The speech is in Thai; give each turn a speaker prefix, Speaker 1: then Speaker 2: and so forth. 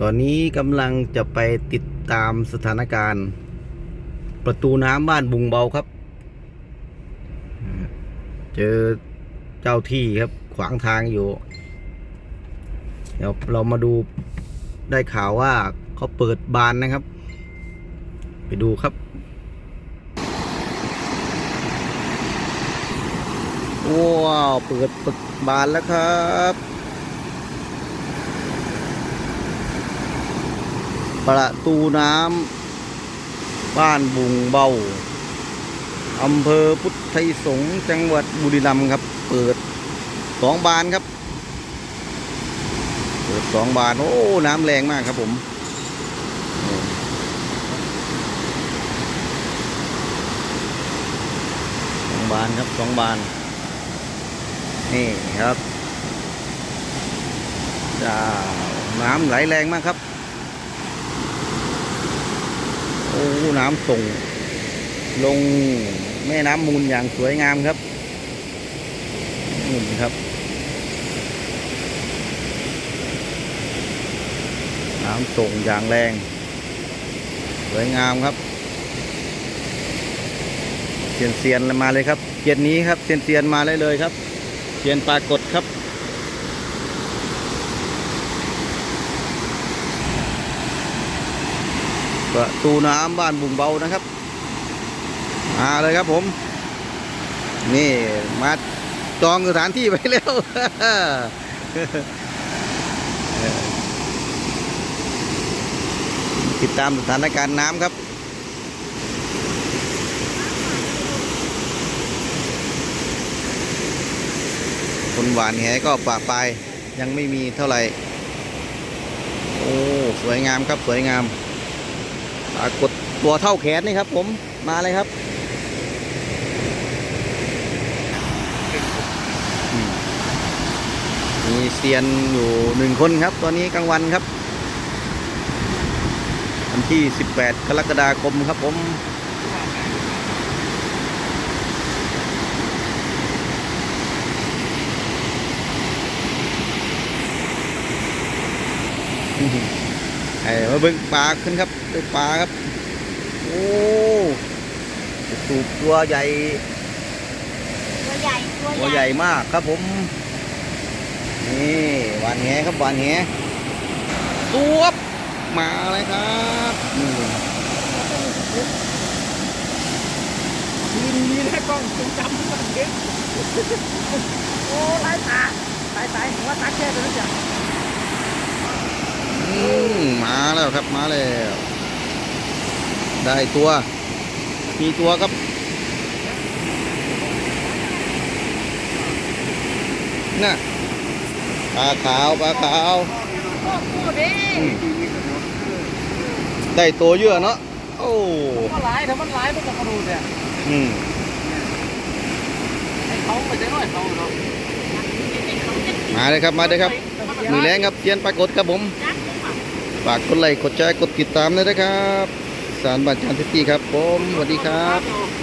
Speaker 1: ตอนนี้กำลังจะไปติดตามสถานการณ์ ประตูน้ำบ้านบุงเบาครับ เจอเจ้าที่ครับขวางทางอยู่ เดี๋ยวเรามาดูได้ข่าวว่าเขาเปิดบานนะครับ ไปดูครับ ว้าว เปิดปึกบานแล้วครับ ประตูน้ำบ้านบุงเบาอำเภอพุทธไทยสงฆ์จังหวัดบุรีรัมย์ครับ เปิดสองบานครับ เปิดสองบาน โอ้ น้ำแรงมากครับผมสองบานครับสองบาน นี่ครับจ้าน้ำไหลแรงมากครับ โอ้น้ำส่ง ลงแม่น้ำมูลอย่างสวยงามครับนี่ครับน้ำส่งอย่างแรง สวยงามครับเซียนเซียนมาเลยครับเกียนนี้ครับเซียนเซียนมาเลยเลยครับเซียนปรากฏครับ ประตูน้ำบ้านบุงเบานะครับ มาเลยครับผม นี่มาจองสถานที่ไปแล้วติดตามสถานการณ์น้ำครับ คนหวานแหก็ป่าปลายยังไม่มีเท่าไหร่ โอ้ สวยงามครับ สวยงาม ปรากฏตัวเท่าแขนนี่ครับ ผมมาเลยครับมีเซียนอยู่หนึ่งคนครับ ตอนนี้กลางวันครับวันที่ 18 กรกฎาคมครับผม ไอ้มาเบิ่งปลาขึ้นครับได้ปลาครับ โอ้สูบตัวใหญ่
Speaker 2: ตัวใหญ่ ตัว
Speaker 1: ตัว
Speaker 2: ให
Speaker 1: ให
Speaker 2: ญ่
Speaker 1: ญ่มากครับผม นี่หวานแหครับหวานแหตัวบมาเลยครับนี่
Speaker 3: ยินดีนะกล้องจงจำมันเด็กโอ้ลายตาลายตาผมว่าตาแค่ตัวนั้นจ้ะ
Speaker 1: อื มมาแล้วครับมาแล้ว ได้ตัว มีตัวครับ น่ะปลาขาวปลาขาว
Speaker 3: โอ้โหเด้
Speaker 1: อืมได้ตัวเยอะเนาะโอ้
Speaker 3: ก็หลายถ้ามันหลายมันจะกระดูดเนี่ย
Speaker 1: อืม
Speaker 3: ไอ้เขาไปจะน้อยเขาเนาะ
Speaker 1: มาเลยครับ มาเลยครับ มือแรงครับเทียนปรากฏครับผม ฝากกดไลค์กดแชร์กดติดตามเลยนะครับ สารบัญชานทิตีครับผมสวัสดีครับ